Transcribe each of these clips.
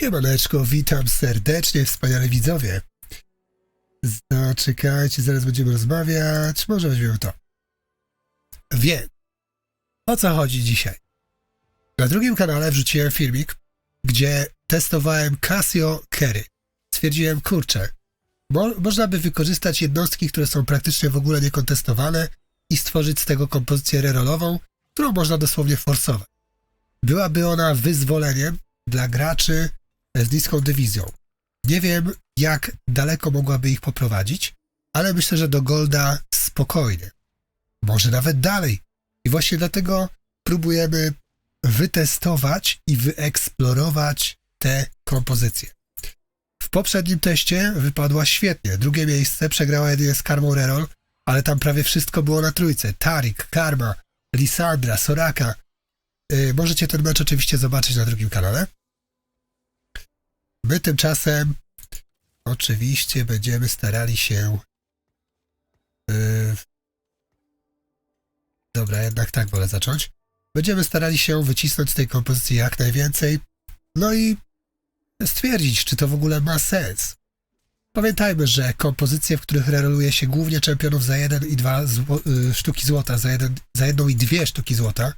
Siemaneczko, witam serdecznie, wspaniale widzowie. Zaczekajcie, zaraz będziemy rozmawiać, może weźmiemy to. Wiem, o co chodzi dzisiaj. Na drugim kanale wrzuciłem filmik, gdzie testowałem Casio Kerry. Stwierdziłem, kurczę, mo można by wykorzystać jednostki, które są praktycznie w ogóle niekontestowane i stworzyć z tego kompozycję rerollową, którą można dosłownie forsować. Byłaby ona wyzwoleniem dla graczy z niską dywizją. Nie wiem, jak daleko mogłaby ich poprowadzić, ale myślę, że do Golda spokojnie. Może nawet dalej. I właśnie dlatego próbujemy wytestować i wyeksplorować te kompozycje. W poprzednim teście wypadła świetnie. Drugie miejsce przegrała jedynie z Karmą Reroll, ale tam prawie wszystko było na trójce. Tarik, Karma, Lisandra, Soraka. Yy, możecie ten mecz oczywiście zobaczyć na drugim kanale. My tymczasem oczywiście będziemy starali się. Yy... Dobra, jednak tak wolę zacząć. Będziemy starali się wycisnąć z tej kompozycji jak najwięcej. No i stwierdzić, czy to w ogóle ma sens. Pamiętajmy, że kompozycje, w których reroluje się głównie czempionów za jeden i dwa zło y, sztuki złota, za, jeden, za jedną i dwie sztuki złota,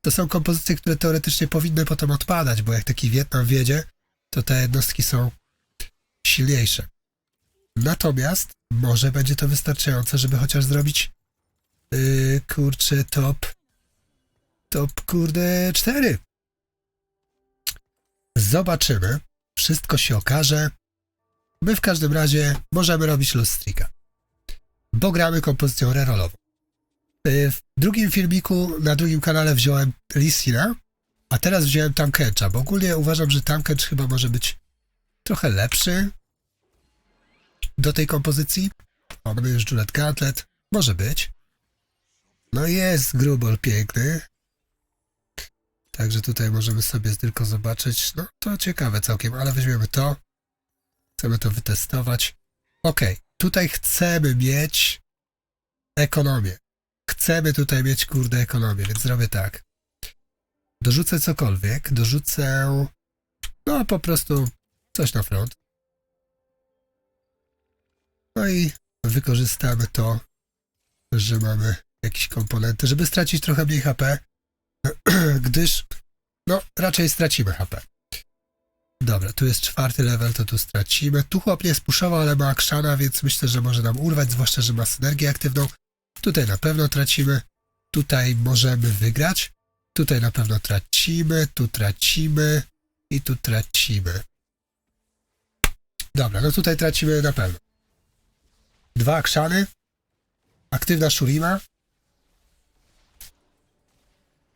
to są kompozycje, które teoretycznie powinny potem odpadać, bo jak taki Wietnam wiedzie, to te jednostki są silniejsze. Natomiast może będzie to wystarczające, żeby chociaż zrobić yy, kurczę top top kurde 4. Zobaczymy. Wszystko się okaże. My w każdym razie możemy robić lustrika. Bo gramy kompozycją rerollową. Yy, W drugim filmiku na drugim kanale wziąłem Lisina, a teraz wziąłem Tamkencha, bo ogólnie uważam, że Tamkench chyba może być trochę lepszy do tej kompozycji. O, mamy już Juliet Gauntlet. Może być. No jest grubol piękny. Także tutaj możemy sobie tylko zobaczyć. No to ciekawe całkiem, ale weźmiemy to. Chcemy to wytestować. Ok, tutaj chcemy mieć ekonomię. Chcemy tutaj mieć kurde ekonomię, więc zrobię tak. Dorzucę cokolwiek, dorzucę no po prostu coś na front. No i wykorzystamy to, że mamy jakieś komponenty, żeby stracić trochę mniej HP, gdyż no raczej stracimy HP. Dobra, tu jest czwarty level, to tu stracimy. Tu chłop nie spuszował, ale ma akrzana, więc myślę, że może nam urwać, zwłaszcza, że ma synergię aktywną. Tutaj na pewno tracimy. Tutaj możemy wygrać. Tutaj na pewno tracimy, tu tracimy i tu tracimy. Dobra, no tutaj tracimy na pewno. Dwa akrzany. Aktywna Shurima.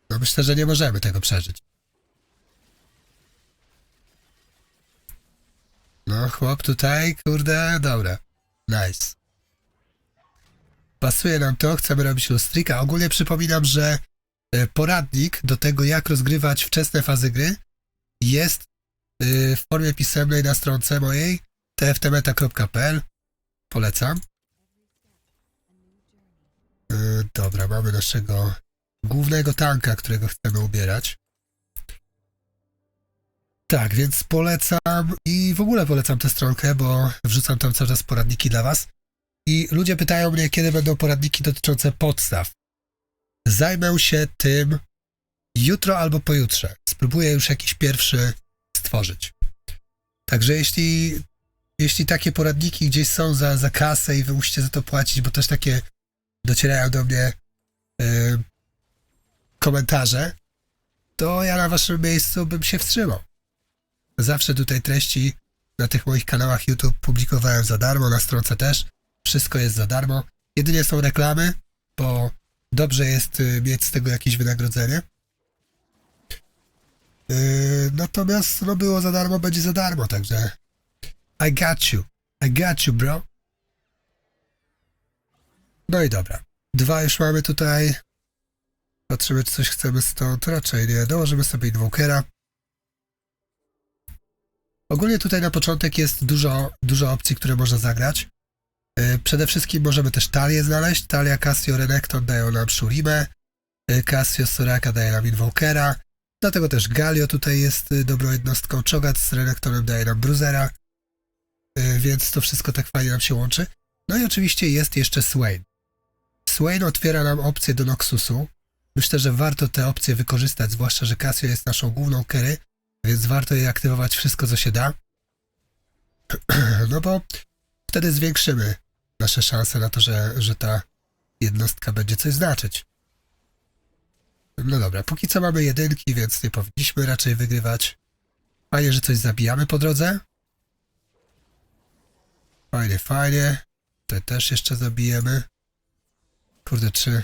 No myślę, że nie możemy tego przeżyć. No chłop tutaj, kurde, dobra. Nice. Pasuje nam to, chcemy robić lustrika. Ogólnie przypominam, że poradnik do tego, jak rozgrywać wczesne fazy gry jest y, w formie pisemnej na stronce mojej tftmeta.pl Polecam. Y, Dobra, mamy naszego głównego tanka, którego chcemy ubierać. Tak, więc polecam i w ogóle polecam tę stronkę, bo wrzucam tam cały czas poradniki dla Was. I ludzie pytają mnie, kiedy będą poradniki dotyczące podstaw. Zajmę się tym jutro albo pojutrze. Spróbuję już jakiś pierwszy stworzyć. Także jeśli, jeśli takie poradniki gdzieś są za, za kasę i wy musicie za to płacić, bo też takie docierają do mnie yy, komentarze, to ja na waszym miejscu bym się wstrzymał. Zawsze tutaj treści na tych moich kanałach YouTube publikowałem za darmo, na stronce też. Wszystko jest za darmo. Jedynie są reklamy, bo dobrze jest y, mieć z tego jakieś wynagrodzenie. Yy, natomiast no było za darmo, będzie za darmo, także I got you. I got you, bro. No i dobra. Dwa już mamy tutaj. Patrzymy, czy coś chcemy stąd. Raczej nie. Dołożymy sobie Invokera. Ogólnie tutaj na początek jest dużo, dużo opcji, które można zagrać. Yy, Przede wszystkim możemy też talię znaleźć. Talia Casio Renekton dają nam Shurimę. yy, Casio Soraka daje nam Invokera. Dlatego też Galio tutaj jest y, dobrą jednostką. Czogat z Renektonem daje nam Bruzera, więc to wszystko tak fajnie nam się łączy. No i oczywiście jest jeszcze Swain. Swain otwiera nam opcję do Noxusu. Myślę, że warto te opcje wykorzystać, zwłaszcza, że Casio jest naszą główną carry, więc warto jej aktywować wszystko, co się da. No bo wtedy zwiększymy nasze szanse na to, że, że ta jednostka będzie coś znaczyć. No dobra, póki co mamy jedynki, więc nie powinniśmy raczej wygrywać. Fajnie, że coś zabijamy po drodze. Fajnie, fajnie. Te też jeszcze zabijemy. Kurde, czy...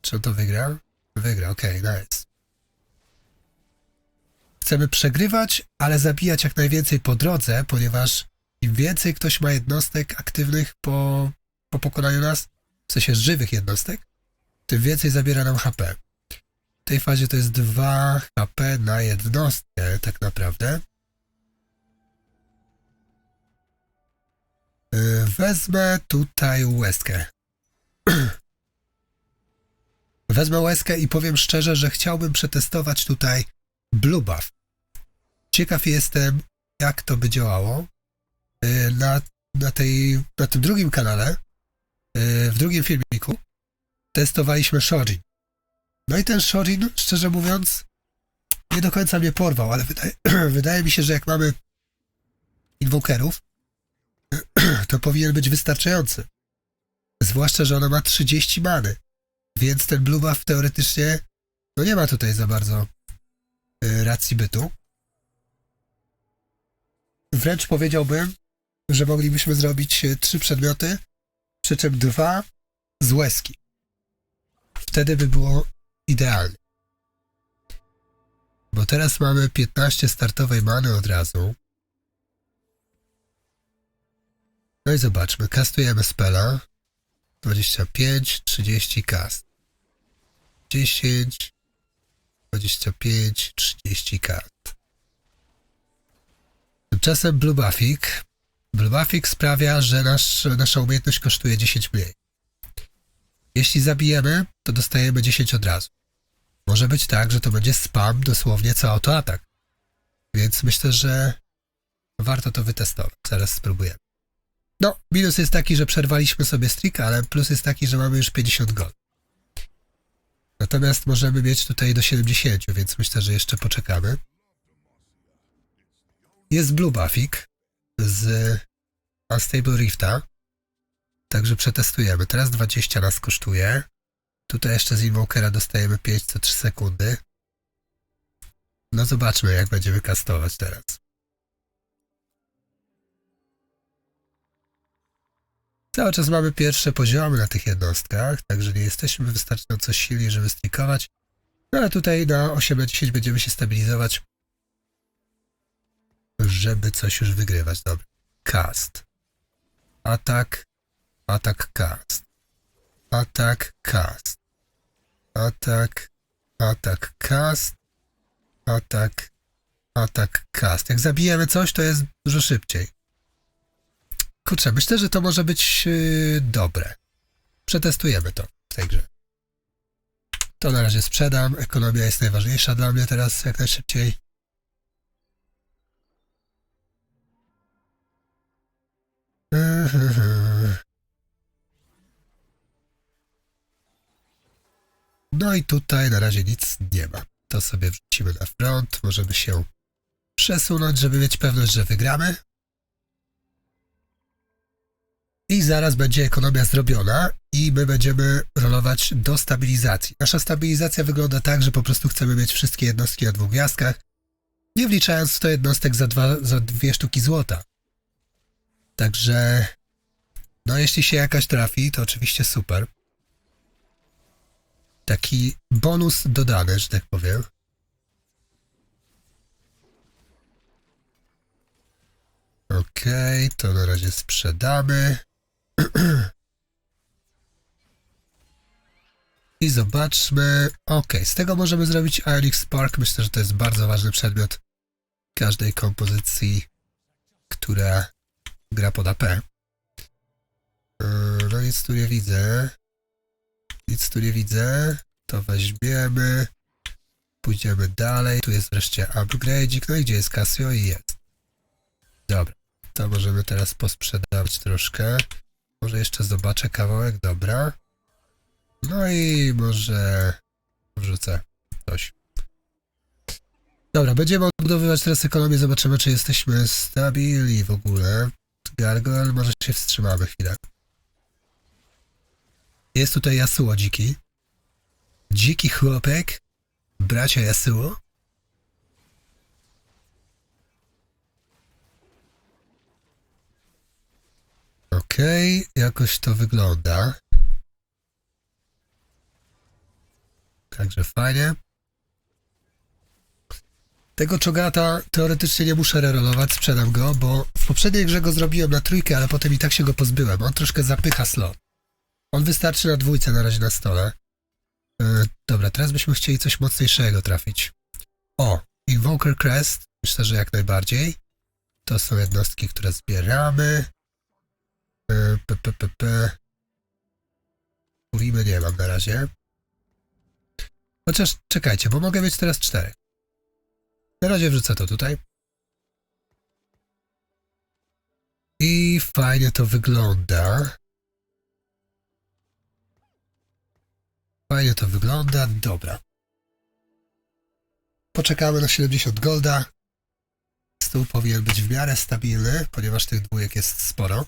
Czy on to wygra? Wygra, okej, nice. Chcemy przegrywać, ale zabijać jak najwięcej po drodze, ponieważ im więcej ktoś ma jednostek aktywnych po, po pokonaniu nas, w sensie żywych jednostek, tym więcej zabiera nam HP. W tej fazie to jest 2 HP na jednostkę, tak naprawdę. Yy, Wezmę tutaj łezkę. Wezmę łezkę i powiem szczerze, że chciałbym przetestować tutaj Blue Buff. Ciekaw jestem, jak to by działało. Yy, Na, na, tej, na tym drugim kanale, yy, w drugim filmiku, testowaliśmy Shorin. No i ten Shorin, szczerze mówiąc, nie do końca mnie porwał, ale wydaje, wydaje mi się, że jak mamy inwokerów, to powinien być wystarczający. Zwłaszcza, że ona ma 30 many, więc ten blue buff teoretycznie no nie ma tutaj za bardzo y, racji bytu. Wręcz powiedziałbym, że moglibyśmy zrobić y, trzy przedmioty, przy czym dwa z łezki. Wtedy by było idealnie. Bo teraz mamy 15 startowej many od razu. No i zobaczmy, kastujemy spela. 25, 30 cast. 10, 25, 30 cast. Tymczasem Blue Buffik. Buffik sprawia, że nasz, nasza umiejętność kosztuje 10 mniej. Jeśli zabijemy, to dostajemy 10 od razu. Może być tak, że to będzie spam dosłownie co autoatak. Więc myślę, że warto to wytestować. Zaraz spróbujemy. No, minus jest taki, że przerwaliśmy sobie streak, ale plus jest taki, że mamy już 50 gol. Natomiast możemy mieć tutaj do 70, więc myślę, że jeszcze poczekamy. Jest Blue Buffik z Unstable Rifta. Także przetestujemy. Teraz 20 nas kosztuje. Tutaj jeszcze z Invokera dostajemy 5 co 3 sekundy. No zobaczmy, jak będziemy kastować teraz. Cały czas mamy pierwsze poziomy na tych jednostkach, także nie jesteśmy wystarczająco silni, żeby strikować. No ale tutaj na 8 na 10 będziemy się stabilizować, żeby coś już wygrywać. Dobra. Cast. Atak. Atak cast. Atak cast. Atak. Atak cast. Atak. Atak cast. Jak zabijemy coś, to jest dużo szybciej. Kurczę, myślę, że to może być yy, dobre. Przetestujemy to w tej grze. To na razie sprzedam. Ekonomia jest najważniejsza dla mnie teraz jak najszybciej. No i tutaj na razie nic nie ma. To sobie wrzucimy na front. Możemy się przesunąć, żeby mieć pewność, że wygramy. I zaraz będzie ekonomia zrobiona i my będziemy rolować do stabilizacji. Nasza stabilizacja wygląda tak, że po prostu chcemy mieć wszystkie jednostki na dwóch gwiazdkach, nie wliczając 100 jednostek za, dwa, za dwie sztuki złota. Także, no jeśli się jakaś trafi, to oczywiście super. Taki bonus dodany, że tak powiem. Okej, to na razie sprzedamy. I zobaczmy. Ok, z tego możemy zrobić Ionic Spark. Myślę, że to jest bardzo ważny przedmiot każdej kompozycji, która gra pod AP. Yy, No nic tu nie widzę. Nic tu nie widzę. To weźmiemy. pójdziemy dalej. Tu jest wreszcie upgrade'ik. No i gdzie jest Casio? I jest. Dobra. To możemy teraz posprzedawać troszkę. Może jeszcze zobaczę kawałek. Dobra. No i może wrzucę coś. Dobra, będziemy odbudowywać teraz ekonomię. Zobaczymy, czy jesteśmy stabilni w ogóle. Gargoyle, może się wstrzymamy chwilę. Jest tutaj Yasuo dziki. Dziki chłopek. Bracia Yasuo. Okej, jakoś to wygląda. Także fajnie. Tego czogata teoretycznie nie muszę rerolować, sprzedam go, bo w poprzedniej grze go zrobiłem na trójkę, ale potem i tak się go pozbyłem. On troszkę zapycha slot. On wystarczy na dwójce na razie na stole. Yy, dobra, teraz byśmy chcieli coś mocniejszego trafić. O, Invoker Crest. Myślę, że jak najbardziej. To są jednostki, które zbieramy. Yy, p, p, p, p. Mówimy nie mam na razie. Chociaż czekajcie, bo mogę mieć teraz cztery. Na razie wrzucę to tutaj. I fajnie to wygląda. Fajnie to wygląda. Dobra. Poczekamy na 70 golda. Stół powinien być w miarę stabilny, ponieważ tych dwójek jest sporo.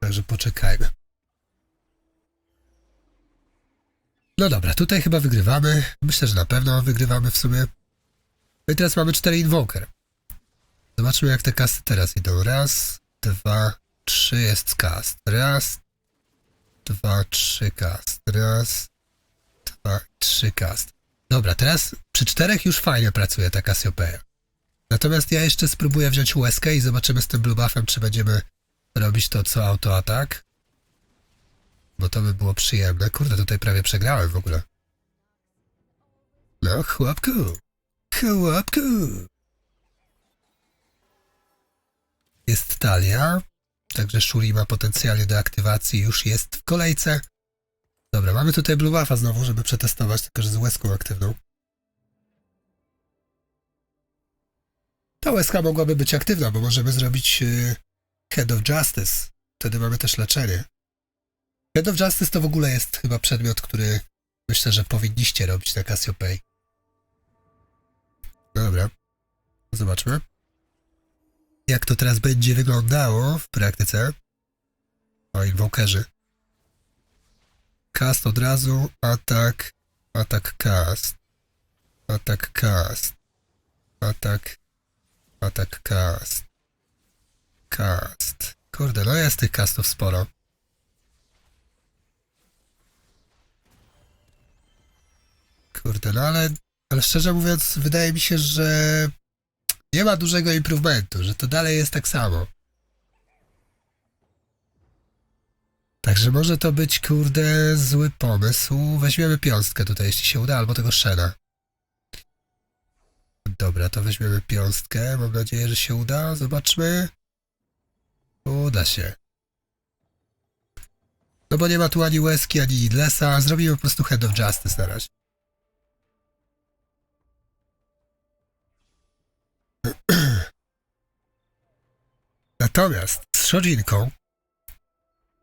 Także poczekajmy. No dobra, tutaj chyba wygrywamy. Myślę, że na pewno wygrywamy w sumie. No i teraz mamy 4 invoker. Zobaczmy jak te kasty teraz idą. Raz, dwa, trzy jest cast. Raz, dwa, trzy cast. Raz, dwa, trzy cast. Dobra, teraz przy czterech już fajnie pracuje ta Cassiopeia. Natomiast ja jeszcze spróbuję wziąć łezkę i zobaczymy z tym blue buffem, czy będziemy robić to co autoatak. Bo to by było przyjemne. Kurde, tutaj prawie przegrałem w ogóle. No, chłopku. Chłopku. Jest talia. Także Shuri ma potencjalnie do aktywacji. Już jest w kolejce. Dobra, mamy tutaj Blue Buffa znowu, żeby przetestować, tylko że z łezką aktywną. Ta łezka mogłaby być aktywna, bo możemy zrobić yy, Head of Justice. Wtedy mamy też leczenie. Head of Justice to w ogóle jest chyba przedmiot, który myślę, że powinniście robić na Cassiopeia. Dobra. Zobaczmy. Jak to teraz będzie wyglądało w praktyce. O, invokerzy. Cast od razu, atak, atak cast. Atak cast. Atak, atak cast. Cast. Kurde, no jest tych castów sporo. Kurde, no ale, ale szczerze mówiąc, wydaje mi się, że nie ma dużego improvementu, że to dalej jest tak samo. Także może to być, kurde, zły pomysł. Weźmiemy piąstkę tutaj, jeśli się uda, albo tego Shena. Dobra, to weźmiemy piąstkę. Mam nadzieję, że się uda. Zobaczmy. Uda się. No bo nie ma tu ani łezki, ani Idlesa. Zrobimy po prostu Head of Justice na razie. Natomiast z Shodzinką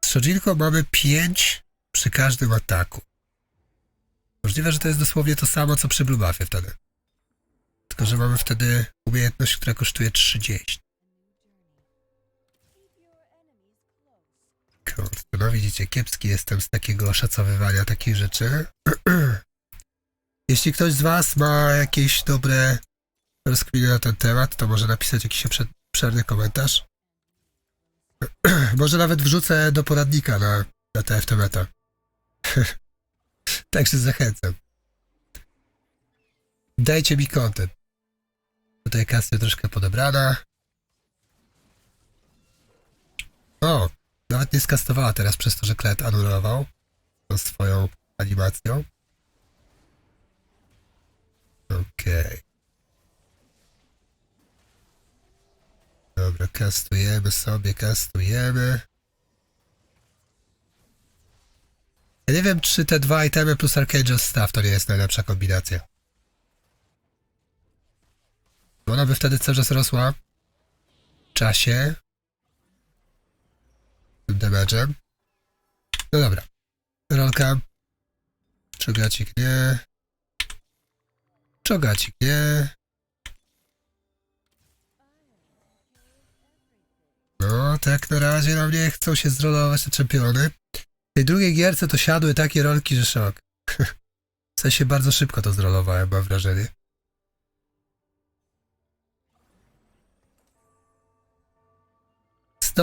z Shodzinką mamy 5 przy każdym ataku. Możliwe, że to jest dosłownie to samo, co przy Blue Buffie wtedy. Tylko, że mamy wtedy umiejętność, która kosztuje 30. Kurde, no widzicie, kiepski jestem z takiego oszacowywania takich rzeczy. Jeśli ktoś z Was ma jakieś dobre rozkminy na ten temat, to może napisać jakiś obsze- obszerny komentarz. Może nawet wrzucę do poradnika na, na TFT Meta. Także zachęcam. Dajcie mi content. Tutaj kasja troszkę podebrana. O, nawet nie skastowała teraz przez to, że Klet anulował tą swoją animacją. Okej. Dobra, kastujemy sobie, kastujemy. Ja nie wiem, czy te dwa itemy plus Archangel Staff to nie jest najlepsza kombinacja. Bo Ona by wtedy cały czas rosła w czasie tym damage'em. No dobra. Rolka. Czogacik nie. Czogacik nie. No, tak na razie nam nie chcą się zrolować te czempiony. W tej drugiej gierce to siadły takie rolki, że szok. W sensie bardzo szybko to zrolowałem, mam wrażenie.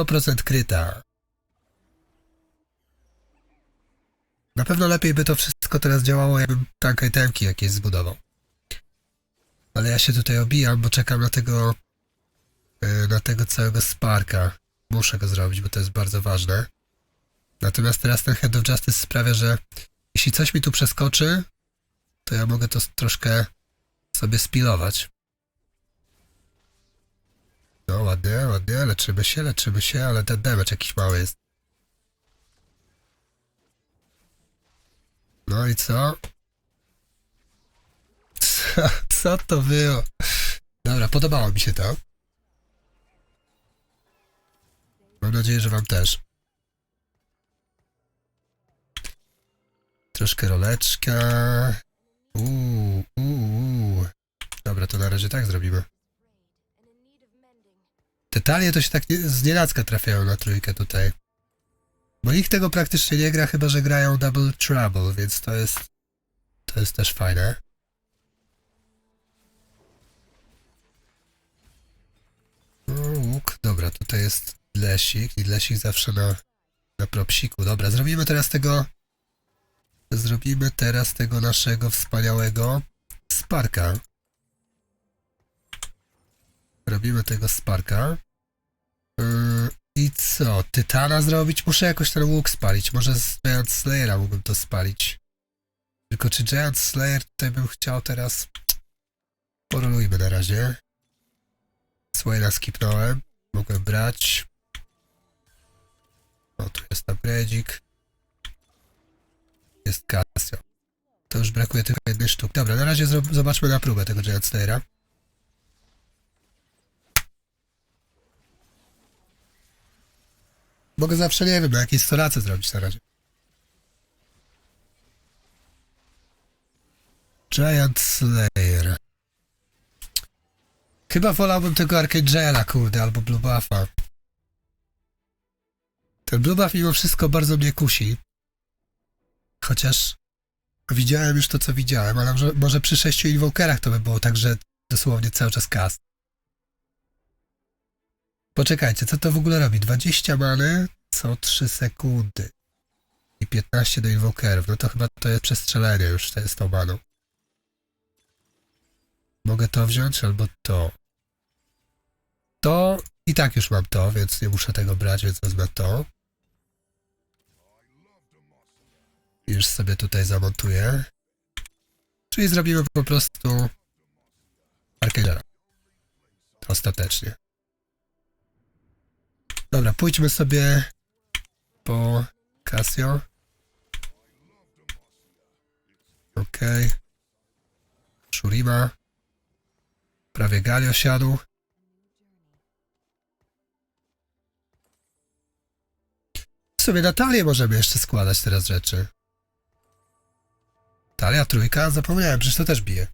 Procent kryta. Na pewno lepiej by to wszystko teraz działało, jakbym tank itemki jakieś zbudował. Ale ja się tutaj obijam, bo czekam na tego na tego całego Sparka. Muszę go zrobić, bo to jest bardzo ważne. Natomiast teraz ten Head of Justice sprawia, że jeśli coś mi tu przeskoczy, to ja mogę to troszkę sobie spilować. No ładnie, ładnie, leczymy się, leczymy się, ale ten damage jakiś mały jest. No i co? Co, co to było? Dobra, podobało mi się to. Mam nadzieję, że wam też. Troszkę roleczka. Uuu, uuu. Dobra, to na razie tak zrobimy. Te talie to się tak nie, z nienacka trafiają na trójkę tutaj. Bo nikt tego praktycznie nie gra, chyba że grają Double Trouble, więc to jest to jest też fajne. Łuk. Dobra, tutaj jest lesik i lesik zawsze na, na propsiku. Dobra, zrobimy teraz tego zrobimy teraz tego naszego wspaniałego Sparka. Robimy tego Sparka. Yy, I co? Tytana zrobić? Muszę jakoś ten łuk spalić. Może z Giant Slayera mógłbym to spalić. Tylko czy Giant Slayer tutaj bym chciał teraz... Porolujmy na razie. Slayera skipnąłem. Mogłem brać. O, tu jest upgrade'ik. Jest Casio. To już brakuje tylko jednej sztuki. Dobra, na razie zobaczmy na próbę tego Giant Slayera. Mogę zawsze, nie wiem, jakieś storace zrobić na razie. Giant Slayer. Chyba wolałbym tego Archangela, kurde, albo Blue Buffa. Ten Buff mimo wszystko bardzo mnie kusi. Chociaż widziałem już to, co widziałem, ale może, może przy sześciu Invokerach to by było tak, że dosłownie cały czas cast. Poczekajcie, co to w ogóle robi? 20 many co 3 sekundy. I 15 do Invokerów. No to chyba to jest przestrzelenie już to jest tą maną. Mogę to wziąć albo to. To i tak już mam to, więc nie muszę tego brać, więc wezmę to. Już sobie tutaj zamontuję. Czyli zrobimy po prostu Arcangela. Ostatecznie. Dobra, pójdźmy sobie po Casio. Okej. Shurima. Prawie Galio siadł. Sobie na talię możemy jeszcze składać teraz rzeczy. Talia, trójka? Zapomniałem, przecież to też bije.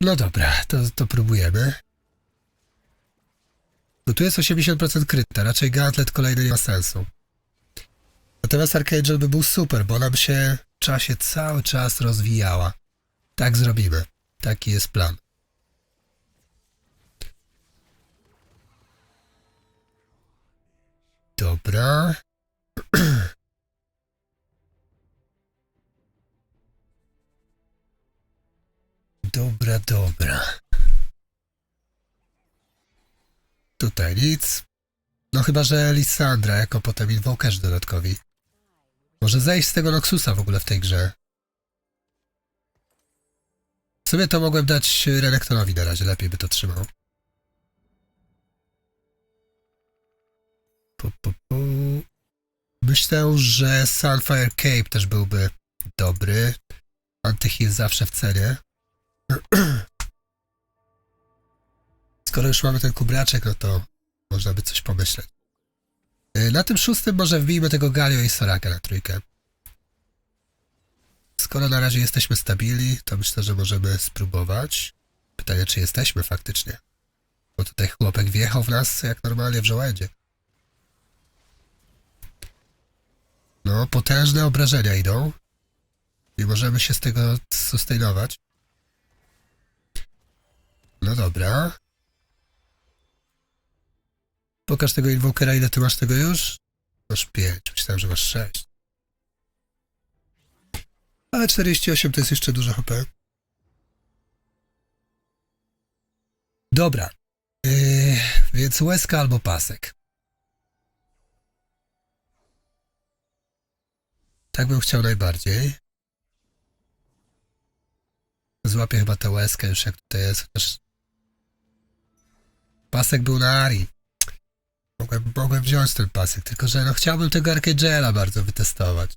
No dobra, to, to próbujemy. No tu jest 80% kryta, raczej Gauntlet kolejny nie ma sensu. Natomiast Archangel by był super, bo ona by się w czasie cały czas rozwijała. Tak zrobimy. Taki jest plan. Dobra. Dobra, dobra. Tutaj nic. No chyba, że Lisandra jako potem invokerzy dodatkowi. Może zejść z tego Noxusa w ogóle w tej grze. W sumie to mogłem dać Renektonowi na razie, lepiej by to trzymał. Pu, pu, pu. Myślę, że Sunfire Cape też byłby dobry. Antyheal zawsze w cenie. Skoro już mamy ten kubraczek, no to można by coś pomyśleć. Y, Na tym szóstym może wbijmy tego Galio i Soraka na trójkę. Skoro na razie jesteśmy stabilni, to myślę, że możemy spróbować. Pytanie, czy jesteśmy faktycznie. Bo tutaj chłopek wjechał w nas jak normalnie w żołędzie. No, potężne obrażenia idą. I możemy się z tego sustainować. No dobra. Pokaż tego invokera, ile ty masz tego już? Masz 5, myślałem, że masz 6. Ale 48 to jest jeszcze dużo HP. Dobra. Yy, więc łezka albo pasek. Tak bym chciał najbardziej. Złapię chyba tę łezkę już jak tutaj jest, chociaż pasek był na Ari. Mogłem, mogłem wziąć ten pasek, tylko że no chciałbym tego Arcangela bardzo wytestować.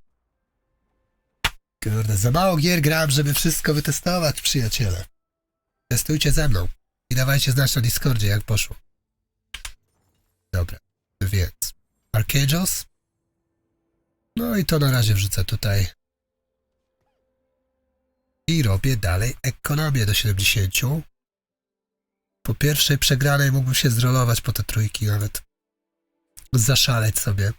Kurde, za mało gier gram, żeby wszystko wytestować, przyjaciele. Testujcie ze mną i dawajcie znać na Discordzie, jak poszło. Dobra, więc Archangels. No i to na razie wrzucę tutaj. I robię dalej ekonomię do 70. Po pierwszej przegranej mógłbym się zrolować po te trójki nawet. Zaszaleć sobie.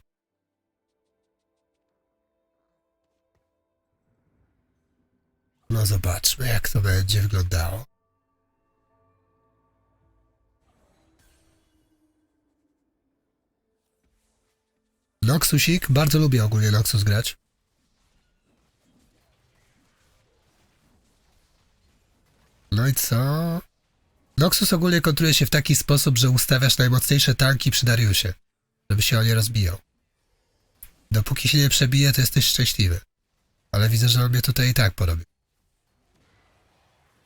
No zobaczmy, jak to będzie wyglądało. Noxusik, bardzo lubię ogólnie Noxus grać. No i co? Noxus ogólnie kontruje się w taki sposób, że ustawiasz najmocniejsze tanki przy Dariusie, żeby się on nie rozbijał. Dopóki się nie przebije, to jesteś szczęśliwy. Ale widzę, że on mnie tutaj i tak porobi.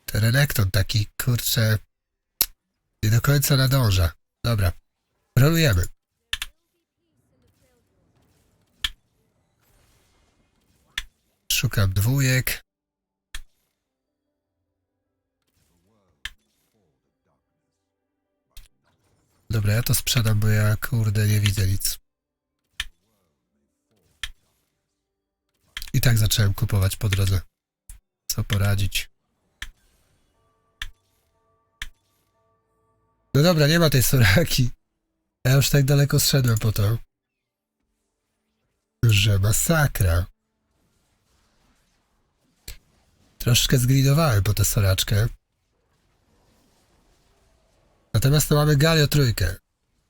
Ten Renekton taki, kurczę, nie do końca nadąża. Dobra, rolujemy. Szukam dwójek. Dobra, ja to sprzedam, bo ja kurde nie widzę nic. I tak zacząłem kupować po drodze. Co poradzić? No dobra, nie ma tej soraki. Ja już tak daleko zszedłem po to. Że masakra. Troszkę zgridowałem po tę soraczkę. Natomiast to mamy Galio trójkę.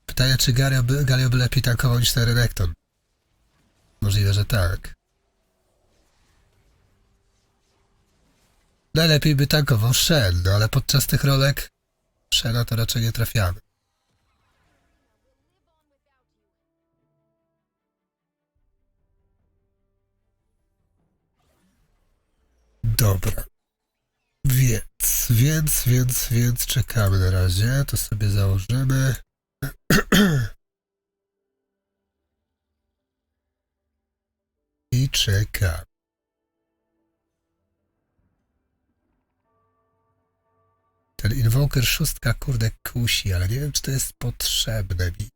Pytanie, czy Galio by, Galio by lepiej tankował niż ten Renekton? Możliwe, że tak. Najlepiej by tankował Shen, no ale podczas tych rolek Shena to raczej nie trafiamy. Dobra. Więc, więc, więc, więc czekamy na razie. To sobie założymy. I czekam. Ten invoker szóstka, kurde, kusi, ale nie wiem, czy to jest potrzebne mi.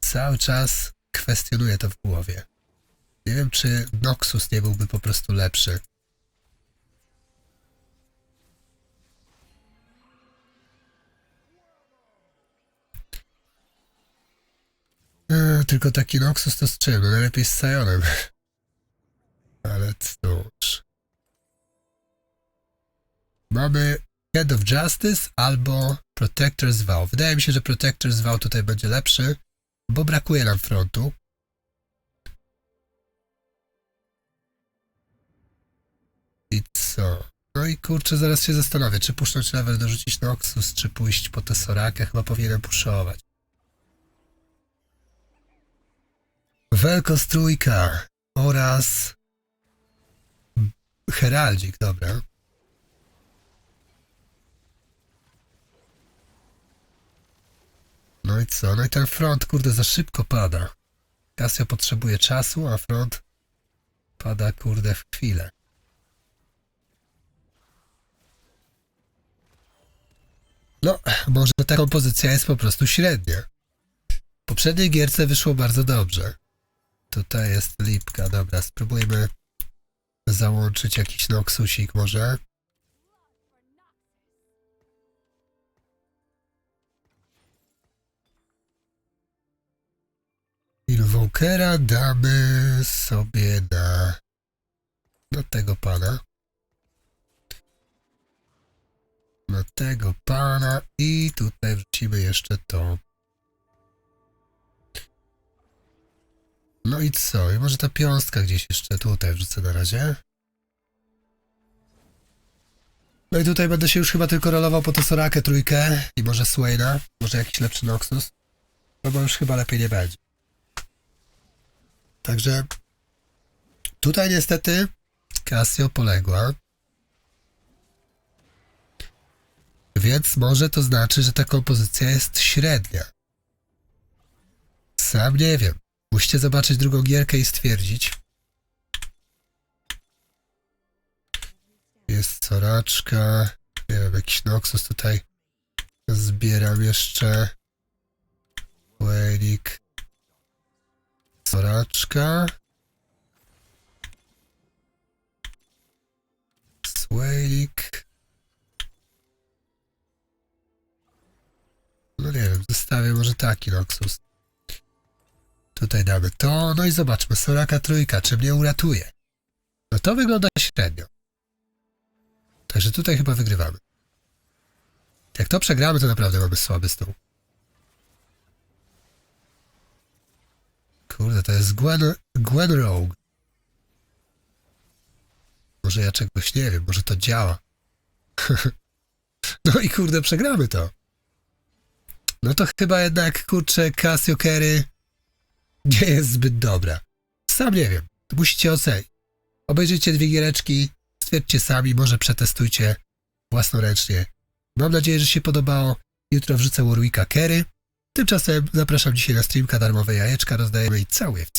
Cały czas kwestionuję to w głowie. Nie wiem, czy Noxus nie byłby po prostu lepszy. E, tylko taki Noxus to z czym? No najlepiej z Sionem. Ale cóż. Mamy Head of Justice albo Protector's Vow. Wydaje mi się, że Protector's Vow tutaj będzie lepszy, bo brakuje nam frontu. I co? No i kurczę, zaraz się zastanowię, czy puszcząć level, dorzucić Noxus, czy pójść po tę Sorakę. Chyba powinienem puszować. Welkos trójka oraz Heraldzik, dobra. No i co? No i ten front, kurde, za szybko pada. Casio potrzebuje czasu, a front pada kurde w chwilę. No, może ta kompozycja jest po prostu średnia. W poprzedniej gierce wyszło bardzo dobrze. Tutaj jest lipka, dobra, spróbujmy załączyć jakiś noxusik może. Inwokera damy sobie na, na tego pana. Na tego pana i tutaj wrzucimy jeszcze to. No i co? I może ta piąstka gdzieś jeszcze tutaj wrzucę na razie. No i tutaj będę się już chyba tylko rolował po tę Sorakę trójkę i może Swaina, może jakiś lepszy Noxus. No bo już chyba lepiej nie będzie. Także tutaj niestety Casio poległa. Więc może to znaczy, że ta kompozycja jest średnia. Sam nie wiem. Musicie zobaczyć drugą gierkę i stwierdzić. Jest soraczka. Nie wiem, jakiś Noxus tutaj. Zbieram jeszcze. Wainik. Soraczka. Swaylik. No nie wiem, zestawię może taki Noxus. Tutaj damy to, no i zobaczmy, Soraka trójka, czy mnie uratuje? No to wygląda średnio. Także tutaj chyba wygrywamy. Jak to przegramy, to naprawdę mamy słaby stół. Kurde, to jest Gwen, Gwen Rogue. Może ja czegoś nie wiem, może to działa. no i kurde, przegramy to. No to chyba jednak, kurczę, Casio Kerry nie jest zbyt dobra. Sam nie wiem. Musicie ocenić. Obejrzyjcie dwie giereczki, stwierdźcie sami, może przetestujcie własnoręcznie. Mam nadzieję, że się podobało. Jutro wrzucę Warwicka Kerry. Tymczasem zapraszam dzisiaj na streamka darmowe jajeczka, rozdajemy i całuję w.